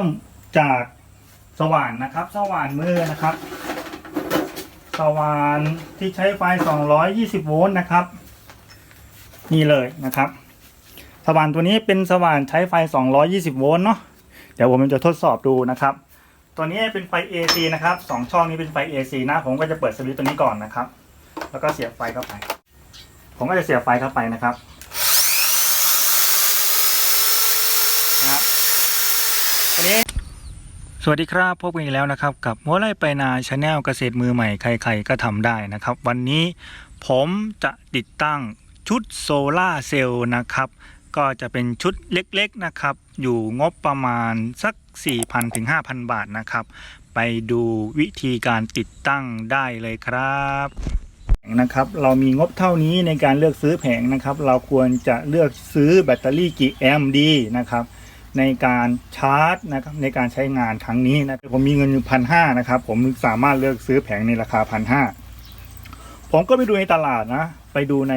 มจากสว่านนะครับ สว่านมือนะครับ สว่านที่ใช้ไฟ 220 โวลต์นะครับ นี่เลยนะครับ สว่านตัวนี้เป็นสว่านใช้ไฟ 220 โวลต์เนาะเดี๋ยวผมจะทดสอบดูนะครับ ตัวนี้เป็นไฟ AC นะครับสองช่องนี้เป็นไฟ AC นะผมก็จะเปิดสวิตช์ตัวนี้ก่อนนะครับ แล้วก็เสียบไฟเข้าไป ผมก็จะเสียบไฟเข้าไปนะครับนะครับ ทีนี้สวัสดีครับพบกันอีกแล้วนะครับ กับมัวไล่ไปนาชาแนลเกษตรมือใหม่ใครๆก็ทำได้นะครับ วันนี้ผมจะติดตั้งชุดโซลาร์เซลล์นะครับ ก็จะเป็นชุดเล็กๆนะครับ อยู่งบประมาณสัก 4,000ถึง5,000 บาทนะครับ ไปดูวิธีการติดตั้งได้เลยครับนะครับ เรามีงบเท่านี้ในการเลือกซื้อแผงนะครับ เราควรจะเลือกซื้อแบตเตอรี่กี่แอมดีนะครับ ในการชาร์จนะครับในการใช้งานครั้งนี้นะผมมีเงินอยู่พันห้านะครับ ผมสามารถเลือกซื้อแผงในราคาพันห้าผมก็ไปดูในตลาดนะ ไปดูใน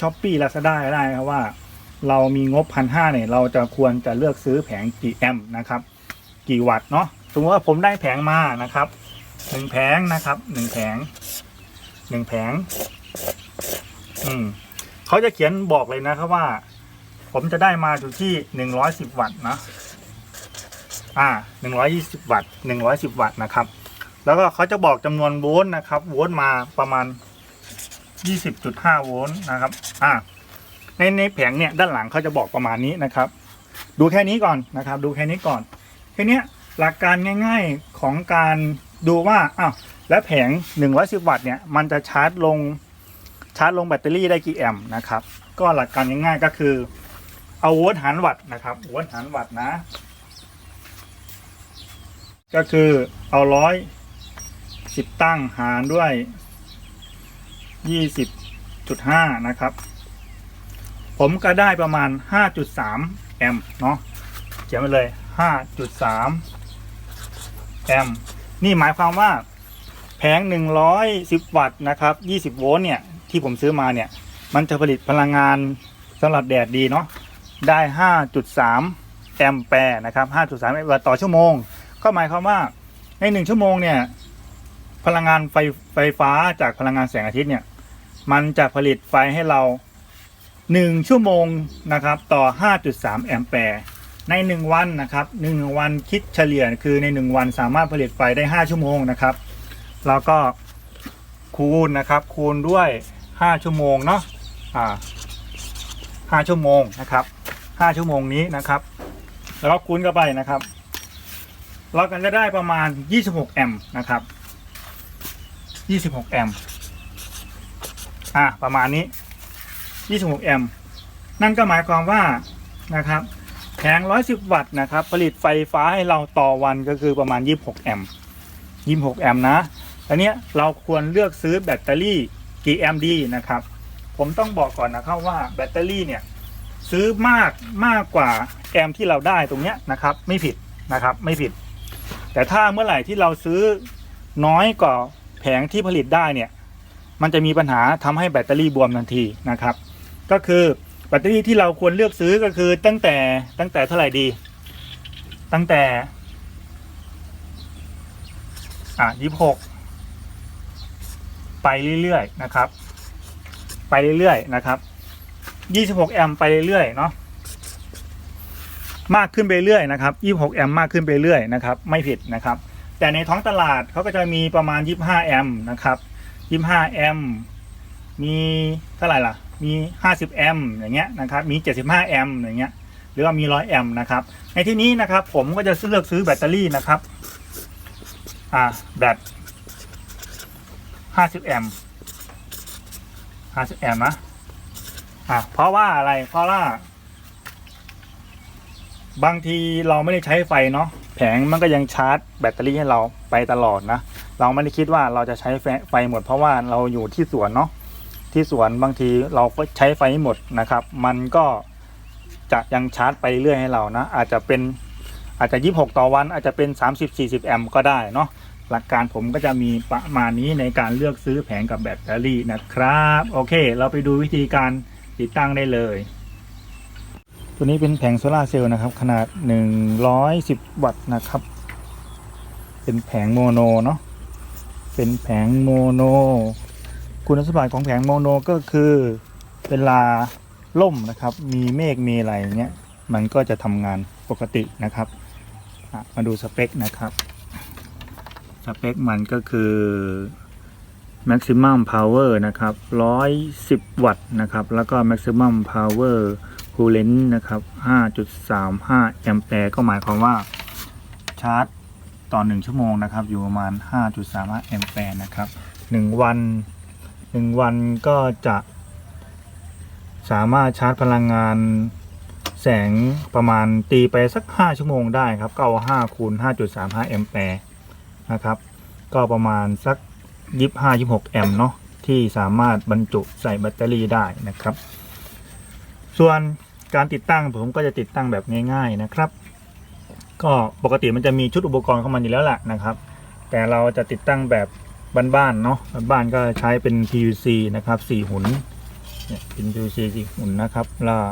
ช้อปปี้ลาซาด้าได้ครับว่า เรามีงบพันห้าเนี่ยเราจะควรจะเลือกซื้อแผงกี่แอมป์นะครับ กี่วัตต์เนาะสมมติว่าผมได้แผงมานะครับหนึ่งแผงนะครับหนึ่งแผงหนึ่งแผง อืมเขาจะเขียนบอกเลยนะครับว่า ผมจะได้มาอยู่ที่หนึ่งร้อยสิบวัตต์นะอ่าหนึ่งร้อยี่สิบวัตต์หนึ่งร้อยสิบวัตต์นะครับ แล้วก็เขาจะบอกจำนวนโวลต์นะครับ โวลต์มาประมาณยี่สิบจุดห้าโวลต์นะครับ อ่า ในในแผงเนี่ยด้านหลังเขาจะบอกประมาณนี้นะครับ ดูแค่นี้ก่อนนะครับ ดูแค่นี้ก่อนแค่เนี้ยหลักการง่าย ๆของการดูว่าอ้าวแล้วแผง 110 วัตต์เนี่ยมันจะชาร์จลงชาร์จลงแบตเตอรี่ได้กี่แอมป์นะครับ ก็หลักการง่ายๆก็คือ เอาโวลต์หารวัตต์นะครับโวลต์หารวัตต์นะ ก็คือเอาร้อยสิบตั้งหารด้วยยี่สิบจุดห้านะครับ ผมก็ได้ประมาณ5.3แอมป์เนาะเขียนไปเลย5.3แอมป์นี่หมายความว่าแผง110วัตต์นะครับ20โวลต์เนี่ย ที่ผมซื้อมาเนี่ย มันจะผลิตพลังงานสำหรับแดดดีเนาะ ได้ 5.3 แอมแปร์นะครับ 5.3วัตต์ต่อชั่วโมง ก็หมายความว่าใน 1 ชั่วโมงเนี่ย พลังงานไฟไฟฟ้าจากพลังงานแสงอาทิตย์เนี่ย มันจะผลิตไฟให้เรา 1 ชั่วโมงนะครับ ต่อ 5.3 แอมแปร์ ใน 1 วันนะครับ1วันคิดเฉลี่ยคือใน 1 วันสามารถผลิตไฟได้ 5 ชั่วโมงนะครับ แล้วก็คูณนะครับ คูณด้วย 5 ชั่วโมงเนาะ อ่า 5 ชั่วโมงนะครับ 5ชั่วโมงนี้นะครับ แล้วก็คูณเข้าไปนะครับ เรากันจะได้ประมาณ 26 แอมป์นะครับ 26 แอมป์อ่าประมาณนี้ 26 แอมป์นั่นก็หมายความว่านะครับแผง110 วัตต์นะครับ ผลิตไฟฟ้าให้เราต่อวันก็คือประมาณ 26 แอมป์26 แอมป์นะอันนี้เราควรเลือกซื้อแบตเตอรี่กี่แอมป์ดีนะครับ ผมต้องบอกก่อนนะครับว่าแบตเตอรี่เนี่ย ซื้อมากมากกว่าแอมที่เราได้ตรงเนี้ยนะครับ ไม่ผิดนะครับไม่ผิด แต่ถ้าเมื่อไหร่ที่เราซื้อน้อยกว่าแผงที่ผลิตได้เนี่ย มันจะมีปัญหาทำให้แบตเตอรี่บวมทันทีนะครับ ก็คือแบตเตอรี่ที่เราควรเลือกซื้อก็คือตั้งแต่ตั้งแต่เท่าไหร่ดี ตั้งแต่ อะยี่หกไปเรื่อยๆนะครับ ไปเรื่อยๆนะครับ ยี่สิบหกแอมป์ไปเรื่อยๆเนาะมากขึ้นไปเรื่อยนะครับยี่หกแอมป์มากขึ้นไปเรื่อยนะครับ ไม่ผิดนะครับ แต่ในท้องตลาดเขาก็จะมีประมาณยี่ห้าแอมป์นะครับยี่ห้าแอมป์มีเท่าไหร่ล่ะ มีห้าสิบแอมป์อย่างเงี้ยนะครับ มีเจ็ดสิบห้าแอมป์อย่างเงี้ย หรือว่ามีร้อยแอมป์นะครับ ในที่นี้นะครับ ผมก็จะเลือกซื้อแบตเตอรี่นะครับ อ่า แบตห้าสิบแอมป์ห้าสิบแอมป์นะ อ่าเพราะว่าอะไรเพราะว่า บางทีเราไม่ได้ใช้ไฟเนาะแผงมันก็ยังชาร์จแบตเตอรี่ให้เราไปตลอดนะเราไม่ได้คิดว่าเราจะใช้ไฟไฟหมด เพราะว่าเราอยู่ที่สวนเนาะที่สวนบางทีเราก็ใช้ไฟไม่หมดนะครับ มันก็จะยังชาร์จไปเรื่อยให้เรานะ อาจจะเป็นอาจจะ26 ต่อวัน อาจจะเป็น 30-40 แอมป์ก็ได้เนาะหลักการผมก็จะมีประมาณนี้ในการเลือกซื้อแผงกับแบตเตอรี่นะครับ โอเค เราไปดูวิธีการ ติดตั้งได้เลย ตัวนี้เป็นแผงโซลาเซลล์นะครับ ขนาด 110 วัตต์นะครับ เป็นแผงโมโนเนาะเป็นแผงโมโน คุณสมบัติของแผงโมโนก็คือเวลาล่มนะครับ มีเมฆมีอะไรเงี้ยมันก็จะทำงานปกตินะครับมาดูสเปคนะครับ สเปคมันก็คือ maximum power นะครับ110 วัตต์นะครับ แล้วก็ maximum power coolant นะครับ 5.35 แอมแปร์ก็หมายความว่าชาร์จต่อ 1 ชั่วโมงนะครับ อยู่ประมาณ 5.35 แอมแปร์นะครับ 1 วัน 1 วันก็จะสามารถชาร์จพลังงานแสงประมาณตีไปสัก 5 ชั่วโมงได้ครับ ก็เอา5คูณ5.35 แอมแปร์นะครับ ก็ประมาณสัก 25-26แอมป์เนาะที่สามารถบรรจุใส่แบตเตอรี่ได้นะครับ ส่วนการติดตั้งผมก็จะติดตั้งแบบง่าย ๆนะครับ ก็ปกติมันจะมีชุดอุปกรณ์เข้ามาอยู่แล้วแหละนะครับ แต่เราจะติดตั้งแบบบ้านๆเนาะบ้านก็ใช้เป็น PVC นะครับ4หุ่นเนี่ยเป็น PVC 4หุ่นนะครับแล้ว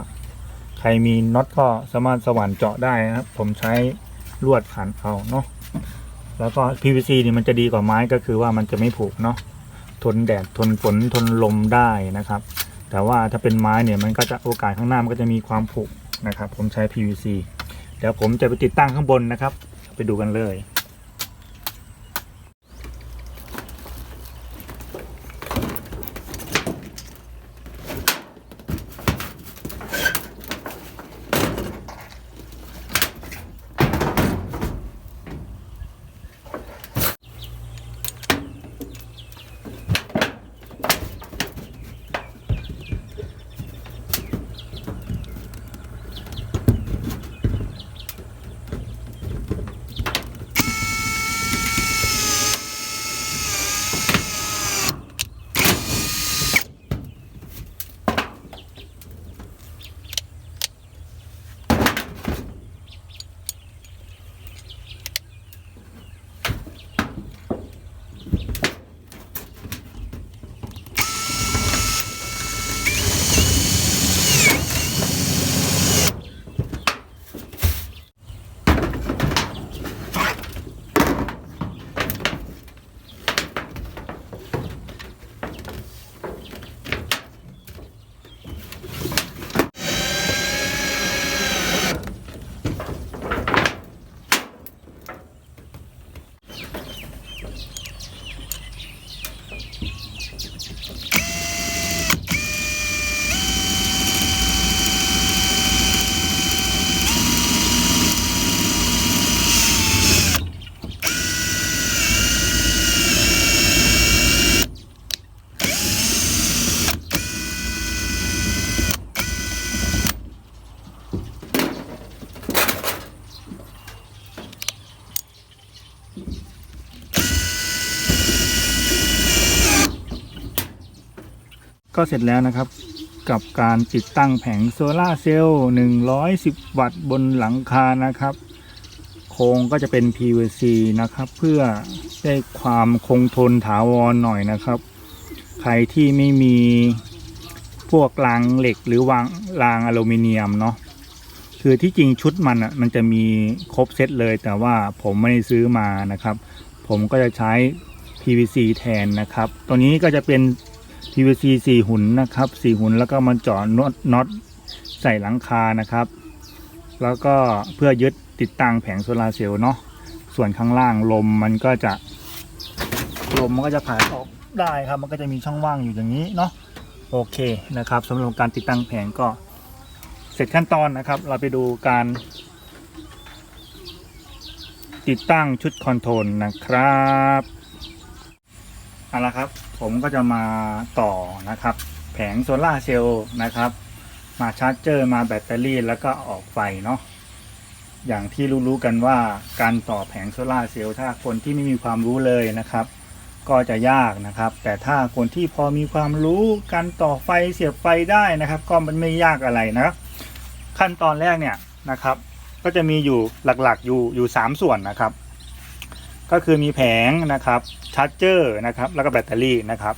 ใครมีน็อตก็สามารถสว่านเจาะได้นะครับ ผมใช้ลวดขันเอาเนาะ แล้วก็ PVC นี่มันจะดีกว่าไม้ก็คือว่ามันจะไม่ผุเนาะทนแดดทนฝนทนลมได้นะครับ แต่ว่าถ้าเป็นไม้เนี่ยมันก็จะโอกาสข้างหน้ามันก็จะมีความผุนะครับ ผมใช้ PVC เดี๋ยวผมจะไปติดตั้งข้างบนนะครับ ไปดูกันเลย เสร็จแล้วนะครับ กับการติดตั้งแผงโซลาเซลล์110 วัตต์บนหลังคานะครับ โครงก็จะเป็น PVC นะครับ เพื่อได้ความคงทนถาวรหน่อยนะครับ ใครที่ไม่มีพวกรางเหล็กหรือวางรางอลูมิเนียมเนาะคือที่จริงชุดมันอะมันจะมีครบเซตเลย แต่ว่าผมไม่ได้ซื้อมานะครับ ผมก็จะใช้ PVC แทนนะครับ ตัวนี้ก็จะเป็น PVC 4หุ่นนะครับ4หุ่นแล้วก็มันเจาะน็อตน็อตใส่หลังคานะครับ แล้วก็เพื่อยึดติดตั้งแผงโซลาเซลล์เนาะส่วนข้างล่างลมมันก็จะ ลมมันก็จะผ่านออกได้ครับ มันก็จะมีช่องว่างอยู่อย่างนี้เนาะโอเคนะครับสำหรับการติดตั้งแผงก็เสร็จขั้นตอนนะครับ เราไปดูการ ติดตั้งชุดคอนโทรลนะครับเอาละครับ ผมก็จะมาต่อนะครับ แผงโซลาเซลล์นะครับ มาชาร์จเจอร์มาแบตเตอรี่แล้วก็ออกไฟเนาะอย่างที่รู้ๆกันว่าการต่อแผงโซลาเซลล์ถ้าคนที่ไม่มีความรู้เลยนะครับ ก็จะยากนะครับ แต่ถ้าคนที่พอมีความรู้การต่อไฟเสียบไฟได้นะครับ ก็มันไม่ยากอะไรนะครับขั้นตอนแรกเนี่ยนะครับ ก็จะมีอยู่หลักๆอยู่อยู่สามส่วนนะครับ ก็คือมีแผงนะครับชาร์จเจอร์นะครับแล้วก็แบตเตอรี่นะครับ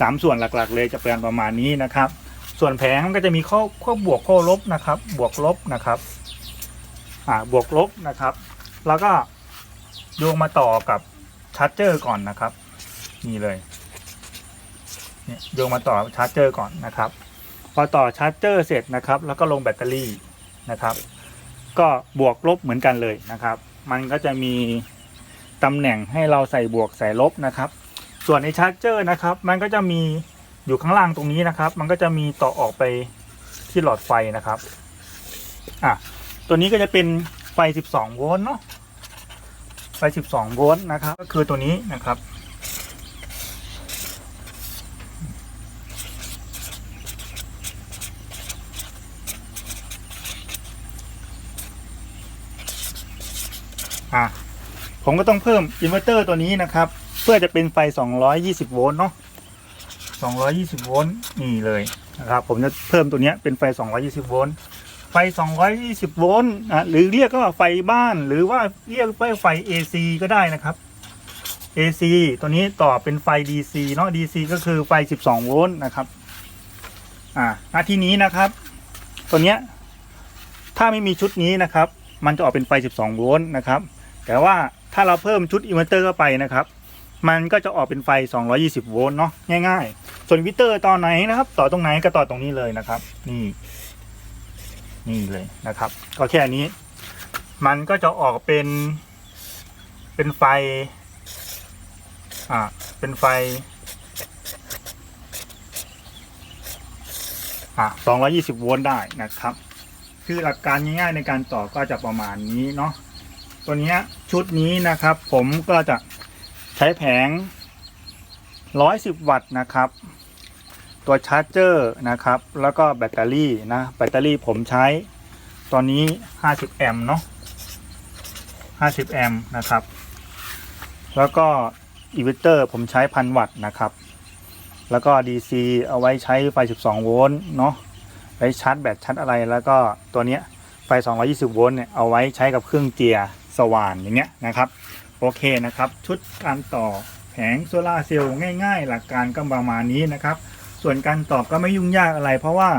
สามส่วนหลักๆ เลยจะเป็นประมาณนี้นะครับ ส่วนแผงมันก็จะมีข้อข้อบวกข้อลบนะครับ บวกลบนะครับอ่าบวกลบนะครับ แล้วก็โยงมาต่อกับชาร์จเจอร์ก่อนนะครับนี่เลยเนี่ยโยงมาต่อชาร์จเจอร์ก่อนนะครับ พอต่อชาร์จเจอร์เสร็จนะครับ แล้วก็ลงแบตเตอรี่นะครับ ก็บวกลบเหมือนกันเลยนะครับ มันก็จะมี ตำแหน่งให้เราใส่บวกใส่ลบนะครับ ส่วนในชาร์จเจอร์นะครับ มันก็จะมีอยู่ข้างล่างตรงนี้นะครับ มันก็จะมีต่อออกไปที่หลอดไฟนะครับอะตัวนี้ก็จะเป็นไฟ 12 โวลต์เนาะไฟ 12 โวลต์นะครับ ก็คือตัวนี้นะครับอะ ผมก็ต้องเพิ่มอินเวอร์เตอร์ตัวนี้นะครับ เพื่อจะเป็นไฟ 220 โวลต์เนาะ220 โวลต์นี่เลยนะครับ ผมจะเพิ่มตัวนี้เป็นไฟ 220 โวลต์ไฟ 220 โวลต์อะหรือเรียกก็ว่าไฟบ้านหรือว่าเรียกว่าไฟ AC ก็ได้นะครับ AC ตัวนี้ต่อเป็นไฟ DC เนาะ DC ก็คือไฟ 12 โวลต์นะครับ อ่านาที่นี้นะครับ ตัวเนี้ยถ้าไม่มีชุดนี้นะครับ มันจะออกเป็นไฟ 12 โวลต์นะครับ แต่ว่า ถ้าเราเพิ่มชุดอินเวอร์เตอร์เข้าไปนะครับ มันก็จะออกเป็นไฟ 220 โวลต์เนาะง่ายๆ ส่วนวิเตอร์ต่อไหนนะครับ ต่อตรงไหนก็ต่อตรงนี้เลยนะครับ นี่ นี่เลยนะครับ ก็แค่นี้ มันก็จะออกเป็น เป็นไฟ อ่า เป็นไฟอ่า220 โวลต์ได้นะครับ คือหลักการง่ายๆในการต่อก็จะประมาณนี้เนาะ ตัวเนี้ย ชุดนี้นะครับ ผมก็จะใช้แผง 110 วัตต์นะครับ ตัวชาร์จเจอร์นะครับ แล้วก็แบตเตอรี่นะ แบตเตอรี่ผมใช้ตอนนี้ 50 แอมป์เนาะ 50 แอมป์นะครับ แล้วก็อิเวอร์เตอร์ผมใช้พันวัตต์นะครับ แล้วก็ DC เอาไว้ใช้ไฟ 12 โวลต์เนาะไว้ชาร์จแบตชาร์จอะไร แล้วก็ตัวเนี้ยไฟ 220 โวลต์เนี่ย เอาไว้ใช้กับเครื่องเจียร์ สว่านอย่างเงี้ยนะครับโอเคนะครับ ชุดการต่อแผงโซลาเซลล์ง่ายๆ หลักการก็ประมาณนี้นะครับ ส่วนการต่อก็ไม่ยุ่งยากอะไร เพราะว่า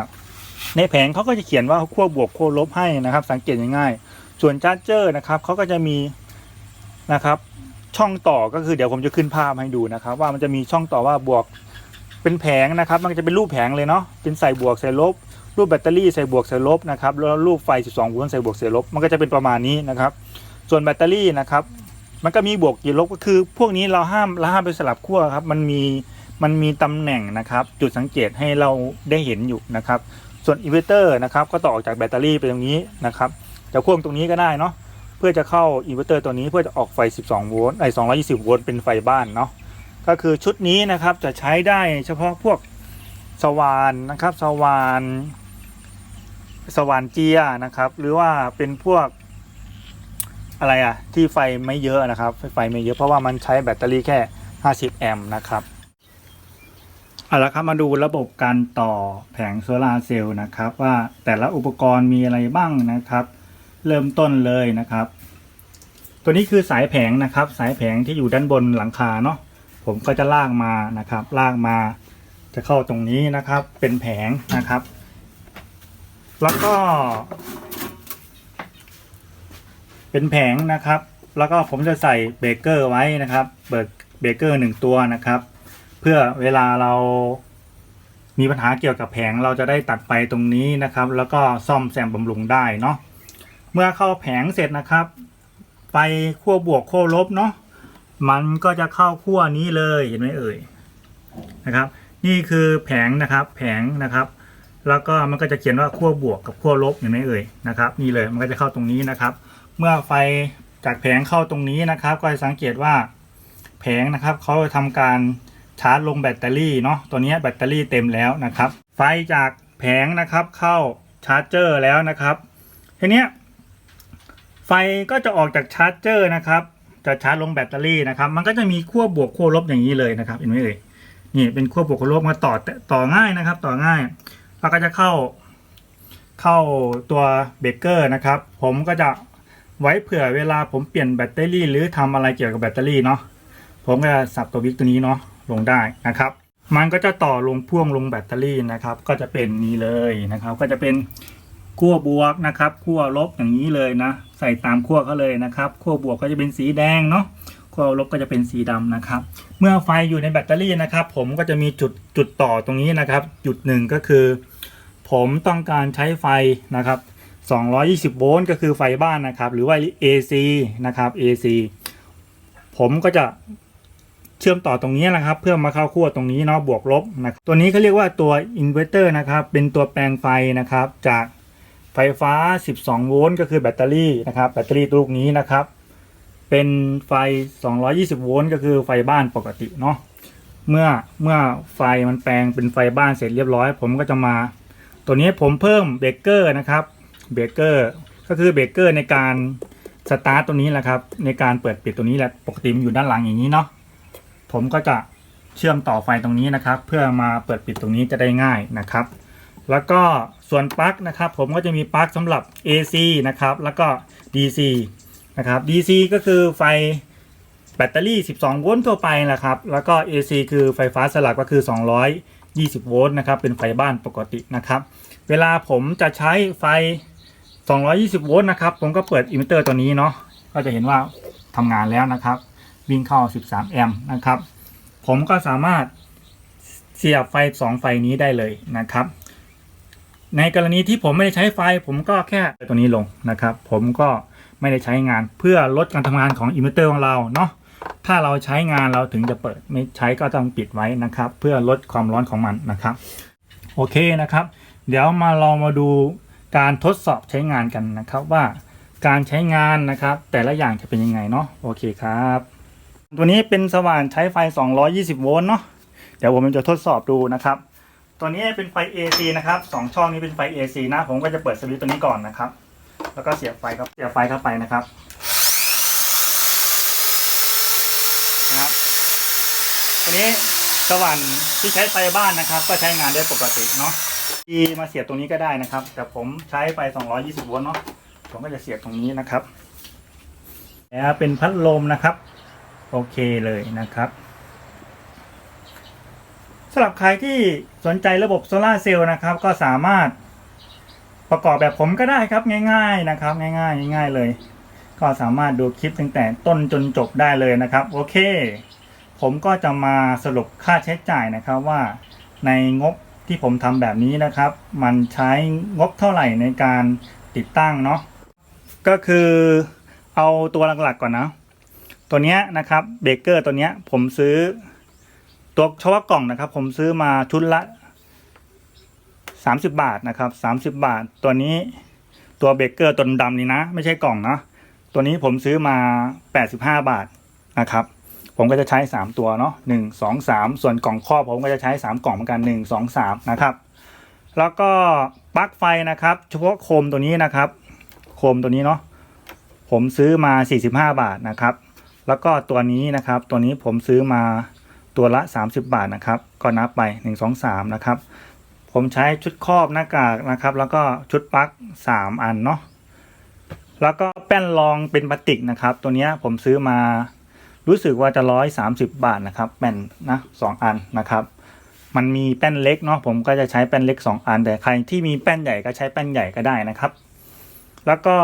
ในแผงเขาก็จะเขียนว่าขั้วบวกขั้วลบให้นะครับ สังเกตง่ายๆส่วนชาร์จเจอร์นะครับเขาก็จะมีนะครับช่องต่อก็คือเดี๋ยวผมจะขึ้นภาพให้ดูนะครับ ว่ามันจะมีช่องต่อว่าบวกเป็นแผงนะครับ มันจะเป็นรูปแผงเลยเนาะเป็นใส่บวกใส่ลบ รูปแบตเตอรี่ใส่บวกใส่ลบนะครับแล้วรูปไฟ 12โวลต์ใส่บวกใส่ลบ มันก็จะเป็นประมาณนี้นะครับ ส่วนแบตเตอรี่นะครับ มันก็มีบวกกี่ลบก็คือ พวกนี้เราห้ามเราห้ามไปสลับขั้วครับ มันมีมันมีตำแหน่งนะครับ จุดสังเกตให้เราได้เห็นอยู่นะครับ ส่วนอินเวอร์เตอร์นะครับ ก็ต่อจากแบตเตอรี่ไปตรงนี้นะครับจะพ่วงตรงนี้ก็ได้เนาะเพื่อจะเข้าอินเวอร์เตอร์ตัวนี้เพื่อจะออกไฟ 12 โวลต์ไอ้220 โวลต์เป็นไฟบ้านเนาะก็คือชุดนี้นะครับจะใช้ได้เฉพาะพวกสว่านนะครับสว่านสว่านเจียนะครับ หรือว่าเป็นพวก อะไรอะที่ไฟไม่เยอะนะครับ ไฟไม่เยอะเพราะว่ามันใช้แบตเตอรี่แค่ 50 แอมป์นะครับเอาละครับมาดูระบบการต่อแผงโซลาเซลล์นะครับ ว่าแต่ละอุปกรณ์มีอะไรบ้างนะครับ เริ่มต้นเลยนะครับ ตัวนี้คือสายแผงนะครับ สายแผงที่อยู่ด้านบนหลังคาเนาะผมก็จะลากมานะครับ ลากมาจะเข้าตรงนี้นะครับเป็นแผงนะครับ แล้วก็ เป็นแผงนะครับ แล้วก็ผมจะใส่เบเกอร์ไว้นะครับเบิกเบรกเกอร์หนึ่งตัวนะครับ เพื่อเวลาเรามีปัญหาเกี่ยวกับแผงเราจะได้ตัดไฟตรงนี้นะครับ แล้วก็ซ่อมแซมบำรุงได้เนาะเมื่อเข้าแผงเสร็จนะครับไฟขั้วบวกขั้วลบเนาะมันก็จะเข้าขั้วนี้เลยเห็นไหมเอ่ยนะครับ นี่คือแผงนะครับ แผงนะครับ แล้วก็มันก็จะเขียนว่าขั้วบวกกับขั้วลบเห็นไหมเอ่ยนะครับ นี่เลยมันก็จะเข้าตรงนี้นะครับ เมื่อไฟจากแผงเข้าตรงนี้นะครับ ก็จะสังเกตว่าแผงนะครับเขาจะทำการชาร์จลงแบตเตอรี่เนาะตัวนี้แบตเตอรี่เต็มแล้วนะครับ ไฟจากแผงนะครับเข้าชาร์จเจอร์แล้วนะครับทีเนี้ยไฟก็จะออกจากชาร์จเจอร์นะครับจะชาร์จลงแบตเตอรี่นะครับ มันก็จะมีขั้วบวกขั้วลบอย่างนี้เลยนะครับเห็นไหมเอ่ยนี่เป็นขั้วบวกขั้วลบมาต่อต่อง่ายนะครับ ต่อง่ายแล้วก็จะเข้าเข้าตัวเบรกเกอร์นะครับ ผมก็จะ ไว้เผื่อเวลาผมเปลี่ยนแบตเตอรี่ หรือทำอะไรเกี่ยวกับแบตเตอรี่เนาะผมก็จะสับตัววิกตัวนี้เนาะลงได้นะครับ มันก็จะต่อลงพ่วงลงแบตเตอรี่นะครับ ก็จะเป็นนี้เลยนะครับ ก็จะเป็นขั้วบวกนะครับขั้วลบอย่างนี้เลยนะ ใส่ตามขั้วเขาเลยนะครับขั้วบวกก็จะเป็นสีแดงเนาะขั้วลบก็จะเป็นสีดำนะครับ เมื่อไฟอยู่ในแบตเตอรี่นะครับ ผมก็จะมีจุดจุดต่อตรงนี้นะครับ จุดหนึ่งก็คือ ผมต้องการใช้ไฟนะครับ 220 โวลต์ก็คือไฟบ้านนะครับ หรือว่า AC นะครับ AC ผมก็จะเชื่อมต่อตรงนี้นะครับ เพื่อมาเข้าขั้วตรงนี้เนาะบวกลบนะตัวนี้เขาเรียกว่าตัวอินเวอร์เตอร์นะครับ เป็นตัวแปลงไฟนะครับ จากไฟฟ้า 12 โวลต์ก็คือแบตเตอรี่นะครับ แบตเตอรี่ลูกนี้นะครับ เป็นไฟ 220 โวลต์ก็คือไฟบ้านปกติเนาะเมื่อเมื่อไฟมันแปลงเป็นไฟบ้านเสร็จเรียบร้อย ผมก็จะมา ตัวนี้ผมเพิ่มเบรกเกอร์นะครับ เบรกเกอร์ก็คือเบรกเกอร์ในการสตาร์ตตัวนี้แหละครับในการเปิดปิดตัวนี้แหละปกติมันอยู่ด้านหลังอย่างนี้เนาะผมก็จะเชื่อมต่อไฟตรงนี้นะครับ เพื่อมาเปิดปิดตรงนี้จะได้ง่ายนะครับ แล้วก็ส่วนปลั๊กนะครับ ผมก็จะมีปลั๊กสำหรับ AC นะครับแล้วก็ DC นะครับ DC ก็คือไฟแบตเตอรี่ 12 โวลต์ทั่วไปแหละครับ แล้วก็ AC คือไฟฟ้าสลับก็คือ 220 โวลต์นะครับ เป็นไฟบ้านปกตินะครับ เวลาผมจะใช้ไฟ 220 โวลต์นะครับ ผมก็เปิดอิมิเตอร์ตัวนี้เนาะ ก็จะเห็นว่าทำงานแล้วนะครับ วิ่งเข้า 13 แอมป์นะครับ ผมก็สามารถเสียบไฟ 2 ไฟนี้ได้เลยนะครับ ในกรณีที่ผมไม่ได้ใช้ไฟ ผมก็แค่ตัวนี้ลงนะครับ ผมก็ไม่ได้ใช้งานเพื่อลดการทำงานของอิมิเตอร์ของเราเนาะ ถ้าเราใช้งานเราถึงจะเปิด ไม่ใช้ก็ต้องปิดไว้นะครับ เพื่อลดความร้อนของมันนะครับ โอเคนะครับ เดี๋ยวมาลองมาดู การทดสอบใช้งานกันนะครับว่าการใช้งานนะครับ แต่ละอย่างจะเป็นยังไงเนาะโอเคครับ ตัวนี้เป็นสว่านใช้ไฟ 220 โวลต์เนาะเดี๋ยวผมจะทดสอบดูนะครับ ตัวนี้เป็นไฟ AC นะครับสองช่องนี้เป็นไฟ AC นะผมก็จะเปิดสวิตช์ตัวนี้ก่อนนะครับ แล้วก็เสียบไฟครับเสียบไฟเข้าไปนะครับนะครับตัวนี้สว่านที่ใช้ไฟบ้านนะครับ ก็ใช้งานได้ปกติเนาะ ทีมาเสียบตรงนี้ก็ได้นะครับ แต่ผมใช้ไฟ220โวลต์เนาะผมก็จะเสียบตรงนี้นะครับแล้วเป็นพัดลมนะครับ โอเคเลยนะครับสำหรับใครที่สนใจระบบโซลาเซลล์นะครับ ก็สามารถประกอบแบบผมก็ได้ครับง่าย ๆนะครับ ง่ายๆง่าย ๆเลย ก็สามารถดูคลิปตั้งแต่ต้นจนจบได้เลยนะครับ โอเค ผมก็จะมาสรุปค่าใช้จ่ายนะครับว่าในงบ ที่ผมทำแบบนี้นะครับ มันใช้งบเท่าไหร่ในการติดตั้งเนาะก็คือเอาตัวหลักๆก่อนนะ ตัวเนี้ยนะครับเบเกอร์ตัวเนี้ยผมซื้อตัวเฉพาะกล่องนะครับ ผมซื้อมาชุดละ 30 บาทนะครับ 30 บาท ตัวนี้ตัวเบเกอร์ตัวดำนี่นะ ไม่ใช่กล่องนะ ตัวนี้ผมซื้อมา 85 บาทนะครับ ผมก็จะใช้ 3 ตัวเนาะหนึ่งสองสามส่วนกล่องครอบผมก็จะใช้ 3 กล่องเหมือนกัน1 2 3นะครับ แล้วก็ปลั๊กไฟนะครับ เฉพาะโคมตัวนี้นะครับ โคมตัวนี้เนาะผมซื้อมา 45 บาทนะครับ แล้วก็ตัวนี้นะครับ ตัวนี้ผมซื้อมาตัวละ 30 บาทนะครับ ก็นับไป 1 2 3 นะครับ ผมใช้ชุดครอบหน้ากากนะครับ แล้วก็ชุดปลั๊ก3 อันเนาะแล้วก็แป้นรองเป็นพลาสติกนะครับ ตัวนี้ผมซื้อมา รู้สึกว่าจะร้อยสามสิบบาทนะครับแป้นนะสองอันนะครับ มันมีแป้นเล็กเนาะผมก็จะใช้แป้นเล็กสองอัน แต่ใครที่มีแป้นใหญ่ก็ใช้แป้นใหญ่ก็ได้นะครับ แล้วก็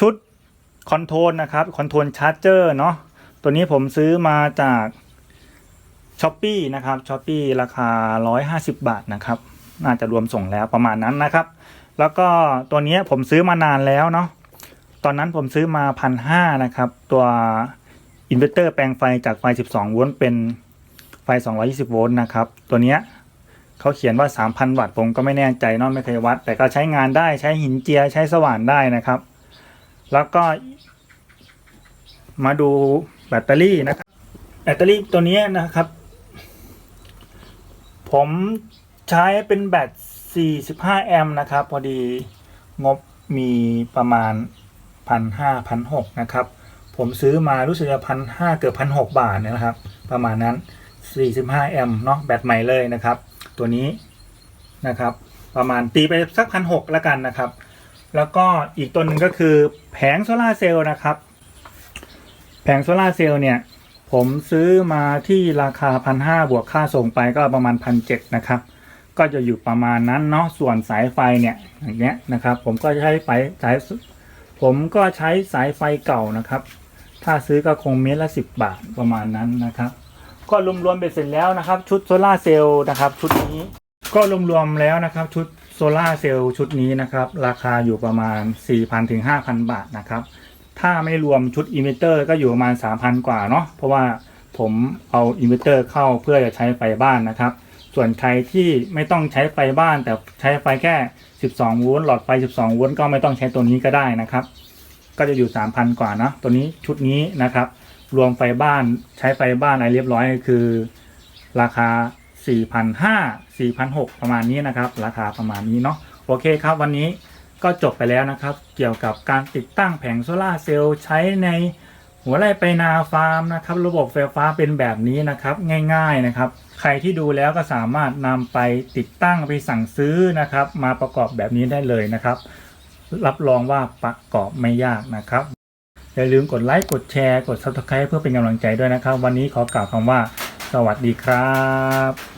ชุดคอนโทรลนะครับคอนโทรลชาร์จเจอร์เนาะตัวนี้ผมซื้อมาจากช้อปปีนะครับช้อปปีราคา 150 บาทนะครับ น่าจะรวมส่งแล้วประมาณนั้นนะครับ แล้วก็ตัวนี้ผมซื้อมานานแล้วเนาะตอนนั้นผมซื้อมาพันห้านะครับ ตัว อินเวอร์เตอร์แปลงไฟจากไฟ 12 โวลต์เป็นไฟ 220 โวลต์นะครับ ตัวเนี้ยเขาเขียนว่า 3,000 วัตต์ผมก็ไม่แน่ใจนาะไม่เคยวัด แต่ก็ใช้งานได้ใช้หินเจียใช้สว่านได้นะครับ แล้วก็ มาดูแบตเตอรี่นะครับ แบตเตอรี่ตัวนี้นะครับ ผมใช้เป็นแบต 45 แอมป์นะครับ พอดีงบมีประมาณ 1,500 1,600 นะครับ ผมซื้อมารู้สึกจะพันห้าเกือบพันหกบาทเนี่ยนะครับ ประมาณนั้น 45 แอมป์เนาะแบตใหม่เลยนะครับ ตัวนี้นะครับ ประมาณตีไปสักพันหกแล้วกันนะครับ แล้วก็อีกตัวหนึ่งก็คือแผงโซลาเซลล์นะครับ แผงโซลาเซลล์เนี่ยผผมซื้อมาที่ราคาพันห้าบวกค่าส่งไปก็ประมาณพันเจ็ดนะครับก็จะอยู่ประมาณนั้นเนาะส่วนสายไฟเนี่ยอย่างเงี้ยนะครับ ผมก็ใช้ไฟสายผมก็ใช้สายไฟเก่านะครับ ถ้าซื้อก็คงเมตรละสิบบาทประมาณนั้นนะครับ ก็รวมๆไปเสร็จแล้วนะครับ ชุดโซลาเซลล์นะครับ ชุดนี้ก็รวมๆแล้วนะครับ ชุดโซลาเซลล์ชุดนี้นะครับ ราคาอยู่ประมาณ 4,000ถึง5,000 บาทนะครับ ถ้าไม่รวมชุดอินเวอร์เตอร์ก็อยู่ประมาณ 3,000 กว่าเนาะเพราะว่าผมเอาอินเวอร์เตอร์เข้าเพื่อจะใช้ไฟบ้านนะครับ ส่วนใครที่ไม่ต้องใช้ไฟบ้าน แต่ใช้ไฟแค่ 12 โวลต์หลอดไฟ 12 โวลต์ก็ไม่ต้องใช้ตัวนี้ก็ได้นะครับ ก็จะอยู่ 3,000 กว่าเนะตัวนี้ชุดนี้นะครับ รวมไฟบ้านใช้ไฟบ้านอะไรเรียบร้อยคือ ราคา 4,500 4,600 ประมาณนี้นะครับ ราคาประมาณนี้เนาะโอเคครับ วันนี้ก็จบไปแล้วนะครับ เกี่ยวกับการติดตั้งแผงโซลาเซลล์ใช้ในหัวไร่ไปนาฟาร์มนะครับ ระบบไฟฟ้าเป็นแบบนี้นะครับ ง่ายๆนะครับ ใครที่ดูแล้วก็สามารถนำไปติดตั้งไปสั่งซื้อนะครับ มาประกอบแบบนี้ได้เลยนะครับ รับรองว่าประกอบไม่ยากนะครับ อย่าลืมกดไลค์กดแชร์กด subscribe เพื่อเป็นกำลังใจด้วยนะครับ วันนี้ขอกล่าวคำว่า สวัสดีครับ